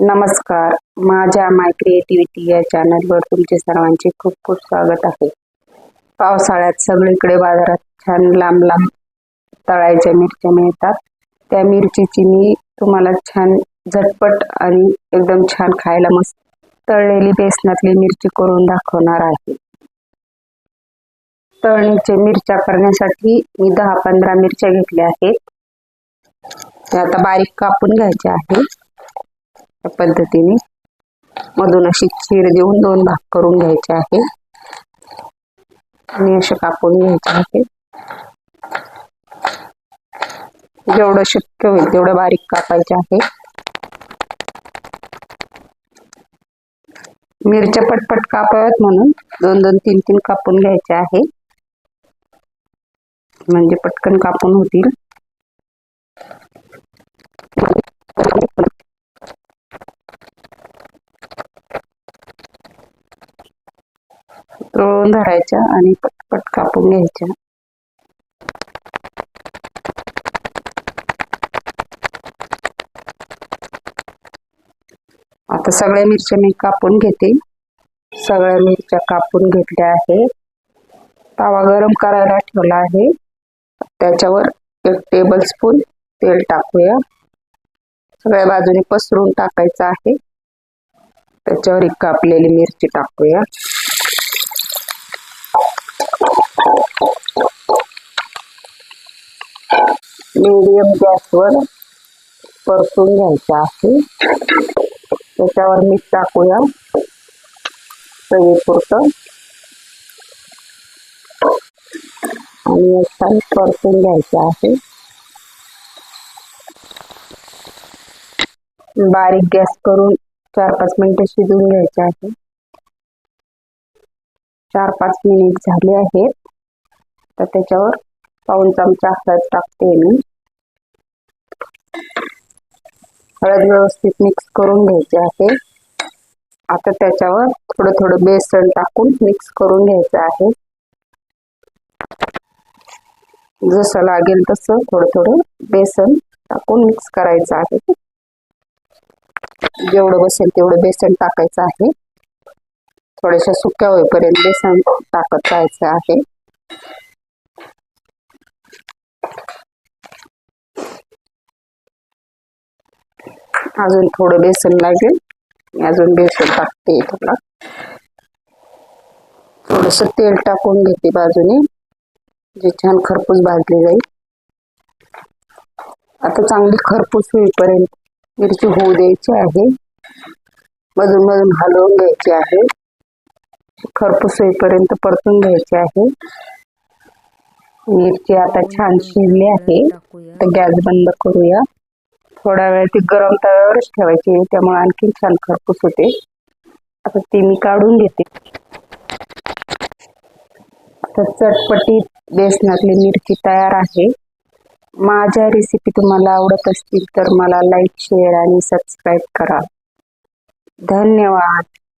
नमस्कार. माझ्या माय क्रिएटिव्हिटी या चॅनलवर तुमचे सर्वांचे खूप खूप स्वागत आहे. पावसाळ्यात सगळीकडे बाजारात छान लांब लांब तळायच्या मिरच्या मिळतात. त्या मिरचीची मी तुम्हाला छान झटपट आणि एकदम छान खायला मस्त तळलेली बेसनातली मिरची करून दाखवणार आहे. तळणीचे मिरच्या करण्यासाठी मी दहा पंधरा मिरच्या घेतल्या आहेत. त्या आता बारीक कापून घ्यायच्या आहे या पद्धतीने. मधून अशी चीर देऊन दोन भाग करून घ्यायचे आहे. आणि असे कापून घ्यायचे आहे. जेवढं शक्य होईल तेवढं बारीक कापायचे आहे. मिरच्या पटपट कापाव्यात म्हणून दोन दोन तीन तीन कापून घ्यायचे आहे. म्हणजे पटकन कापून होतील. तळून धरायच्या आणि पटपट कापून घ्यायच्या. आता सगळ्या मिरच्या मी कापून घेते. सगळ्या मिरच्या कापून घेतल्या आहे तवा गरम करायला ठेवला आहे. त्याच्यावर एक टेबल स्पून तेल टाकूया. सगळ्या बाजूने पसरून टाकायचं आहे. त्याच्यावर एक कापलेली मिरची टाकूया. मीडियम गॅसवर परतून घ्यायचं आहे. त्याच्यावर मीठ टाकूया. चवीपुरतं. आणि छान परतून घ्यायचं आहे. बारीक गॅस करून चार पाच मिनिटं शिजवून घ्यायचे आहे. चार पाच मिनिट झाले आहेत. तर त्याच्यावर पाऊन चमचा हळद टाकते मी. हळद व्यवस्थित मिक्स करून घ्यायची आहे. आता त्याच्यावर थोडं थोडं बेसन टाकून मिक्स करून घ्यायचं आहे. जसं लागेल तसं थोडं थोडं बेसन टाकून मिक्स करायचं आहे. जेवढं बसेल तेवढं बेसन टाकायचं आहे. थोड्याशा सुक्या होईपर्यंत बेसन टाकत राहायचं आहे. अजून थोडं बेसन लागेल. मी अजून बेसन टाकते थोडा थोडस तेल टाकून घेते बाजूने जे छान खरपूस भाजले जाईल. आता चांगली खरपूस होईपर्यंत मिरची होऊ द्यायची आहे. मधून मधून हलवून घ्यायची आहे. खरपूस होईपर्यंत परतून घ्यायची आहे. मिरची आता छान शिजली आहे. तर गॅस बंद करूया. थोडा वेळ ती गरम तव्यावरच ठेवायची. त्यामुळे आणखीन छान खरपूस होते. आता ती मी काढून घेते. आता चटपटीत बेसनातली मिरची तयार आहे. माझ्या रेसिपी तुम्हाला आवडत असतील तर मला लाईक शेअर आणि सबस्क्राईब करा. धन्यवाद.